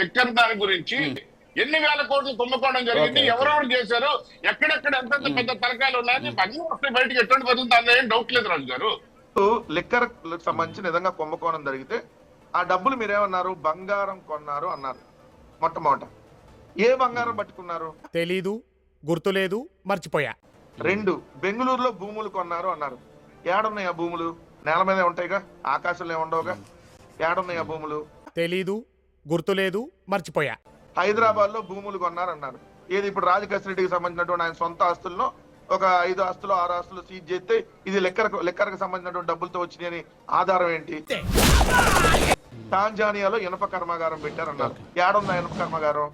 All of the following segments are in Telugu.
లిక్కర్ దాని గురించి ఎన్ని వేల కోట్లు కుంభకోణం జరిగింది. ఎవరెవరు చేశారు ఎక్కడెక్కడ ఎంతెంత పెద్ద తలకాయలు ఉన్నాయని అన్ని వస్తాయి బయటకి ఎటువంటి పడుతుంది దానిలో ఏం డౌట్ లేదు రాజు గారు. లిక్కర్ సంబంధించి నిజంగా కుంభకోణం జరిగితే ఆ డబ్బులు మీరేమన్నారు? బంగారం కొన్నారు అన్నారు మొట్టమొదట. ఏ బంగారం పట్టుకున్నారు? తెలీదు గుర్తులేదు మర్చిపోయా. రెండు బెంగళూరులో భూములు కొన్నారు అన్నారు. ఏడున్నాయి ఆ భూములు? నేల మీదే ఉంటాయిగా ఆకాశంలో ఏమి ఉండవుగా ఏడున్నాయి ఆ భూములు? తెలీదు గుర్తులేదు మర్చిపోయా. హైదరాబాద్లో భూములు కొన్నారన్నారు. ఏది ఇప్పుడు రాజకేశ్వర రెడ్డికి సంబంధించినటువంటి ఆయన సొంత ఆస్తులను ఒక ఐదు ఆస్తులు ఆరు ఆస్తులు సీజ్ చేస్తే ఇది లెక్కర్ లెక్కరకు సంబంధించినటువంటి డబ్బులతో వచ్చినాయని ఆధారం ఏంటి? టాంజానియాలో ఇనప కర్మాగారం పెట్టారన్నారు. ఏడుందా ఇనప కర్మాగారం?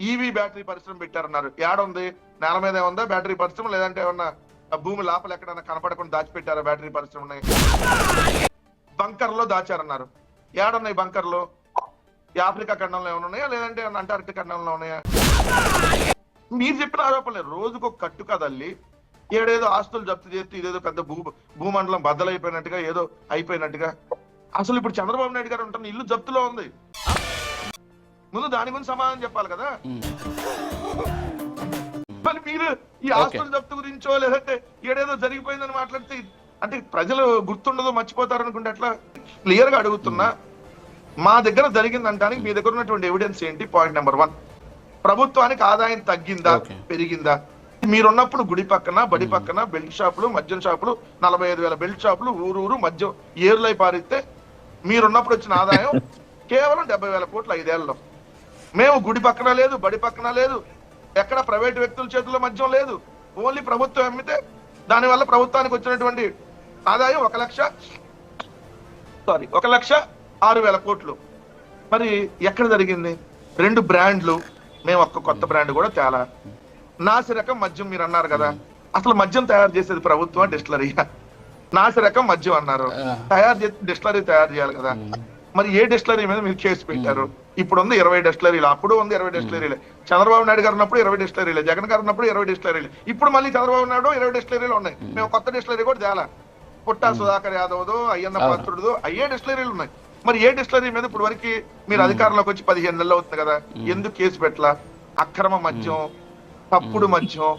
ఈవీ బ్యాటరీ పరిశ్రమ పెట్టారన్నారు. ఏడుంది నేల మీద ఉందా బ్యాటరీ పరిశ్రమ? లేదంటే ఏమన్నా భూమి లోపల ఎక్కడన్నా కనపడకుండా దాచిపెట్టారా బ్యాటరీ పరిశ్రమని? బంకర్లో దాచారన్నారు. ఏడున్నాయి బంకర్లు? ఆఫ్రికా ఖండంలో ఏమైనా ఉన్నాయా? లేదంటే అంటార్క్టిక్ ఖండంలో ఉన్నాయా? మీరు చెప్పిన ఆరోపణలే రోజుకు ఒక కట్టు కదల్లి ఏడేదో ఆస్తులు జప్తు చేస్తే ఇదేదో పెద్ద భూ భూమండలం బద్దలైపోయినట్టుగా ఏదో అయిపోయినట్టుగా. అసలు ఇప్పుడు చంద్రబాబు నాయుడు గారు ఉంటున్న ఇల్లు జప్తులో ఉంది. ముందు దాని గురించి సమాధానం చెప్పాలి కదా? మరి మీరు ఈ ఆస్తుల జప్తు గురించో లేదంటే ఏడేదో జరిగిపోయిందని మాట్లాడితే అంటే ప్రజలు గుర్తుండదో మర్చిపోతారు అనుకుంటే ఎట్లా? క్లియర్గా అడుగుతున్నా. మా దగ్గర జరిగిందంటానికి మీ దగ్గర ఉన్నటువంటి ఎవిడెన్స్ ఏంటి? పాయింట్ నెంబర్ వన్ ప్రభుత్వానికి ఆదాయం తగ్గిందా. పెరిగిందా? మీరున్నప్పుడు గుడి పక్కన బడి పక్కన బెల్ట్ షాపులు మద్యం షాపులు నలభై ఐదు వేల బెల్ట్ షాపులు ఊరు ఊరు మద్యం ఏరులై పారిస్తే మీరున్నప్పుడు వచ్చిన ఆదాయం కేవలం డెబ్బై వేల కోట్లు ఐదేళ్ళలో. మేము గుడి పక్కన లేదు బడి పక్కన లేదు ఎక్కడ ప్రైవేట్ వ్యక్తుల చేతుల్లో మద్యం లేదు. ఓన్లీ ప్రభుత్వం అమ్మితే దానివల్ల ప్రభుత్వానికి వచ్చినటువంటి ఆదాయం ఒక లక్ష సారీ ఒక లక్ష ఆరు వేల కోట్లు. మరి ఎక్కడ జరిగింది? రెండు బ్రాండ్లు. మేము ఒక్క కొత్త బ్రాండ్ కూడా తేలా. నాసి రకం మద్యం మీరు అన్నారు కదా. అసలు మద్యం తయారు చేసేది ప్రభుత్వం డిస్టిలరీగా నాసి రకం మద్యం అన్నారు. తయారు చేసి డిస్టిలరీ తయారు చేయాలి కదా. మరి ఏ డిస్టిలరీ మీద మీరు కేసు పెట్టారు? ఇప్పుడు ఉంది ఇరవై డిస్టిలరీలు అప్పుడు ఉంది ఇరవై డిస్టిలరీలే. చంద్రబాబు నాయుడు గారు ఉన్నప్పుడు ఇరవై డిస్టిలరీలే జగన్ గారు ఉన్నప్పుడు ఇరవై డిస్టిలరీలు. ఇప్పుడు మళ్ళీ చంద్రబాబు నాయుడు ఇరవై డిస్టిలరీలు ఉన్నాయి. మేము. కొత్త డిస్టిలరీ కూడా తేలా. పుట్టా సుధాకర్ యాదవ్దో అయ్యన్న అవును. పాత్రుడుదో అయ్యే డిస్టిలరీలు ఉన్నాయి. మరి ఏ డిస్టిలరీ మీద ఇప్పుడు వరకు మీరు అధికారంలోకి వచ్చి పదిహేను నెలలు అవుతుంది కదా? ఎందుకు కేసు పెట్టలా? అక్రమ మద్యం తప్పుడు మద్యం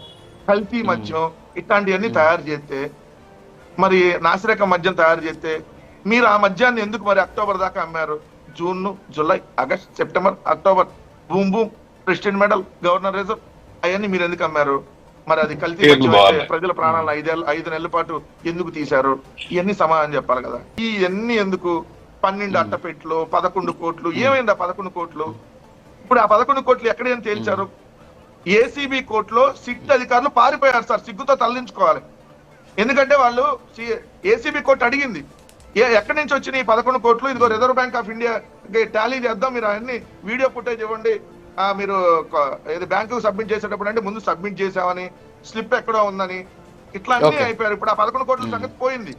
కల్తీ మద్యం ఇట్లాంటివన్నీ తయారు చేస్తే మరి నాసిరకం మద్యం తయారు చేస్తే మీరు ఆ మద్యాన్ని ఎందుకు మరి అక్టోబర్ దాకా అమ్మారు? June July August September October boom boom president medal governor reserve అవన్నీ మీరు ఎందుకు అమ్మారు? మరి అది కల్తీ. ప్రజల ప్రాణాలను ఐదేళ్ళు ఐదు నెలల పాటు ఎందుకు తీశారు? ఇవన్నీ సమాధానం చెప్పాలి కదా. ఈ ఎన్ని ఎందుకు పన్నెండు అట్టపెట్లు పదకొండు కోట్లు ఏమైంది ఆ పదకొండు కోట్లు? ఇప్పుడు ఆ పదకొండు కోట్లు ఎక్కడేం తేల్చారు? ఏసీబీ కోర్టులో సిట్ అధికారులు పారిపోయారు సార్ సిగ్గుతో తరలించుకోవాలి ఎందుకంటే వాళ్ళు ఏసీబీ కోర్టు అడిగింది ఎక్కడి నుంచి వచ్చినాయి ఈ పదకొండు కోట్లు? ఇదిగో Reserve Bank of India tally చేద్దాం మీరు అన్ని వీడియో ఫుటేజ్ ఇవ్వండి. మీరు ఏది బ్యాంకు సబ్మిట్ చేసేటప్పుడు అంటే ముందు సబ్మిట్ చేసామని స్లిప్ ఎక్కడో ఉందని ఇట్లా అన్ని. అయిపోయారు. ఇప్పుడు ఆ పదకొండు కోట్ల సంగతి పోయింది.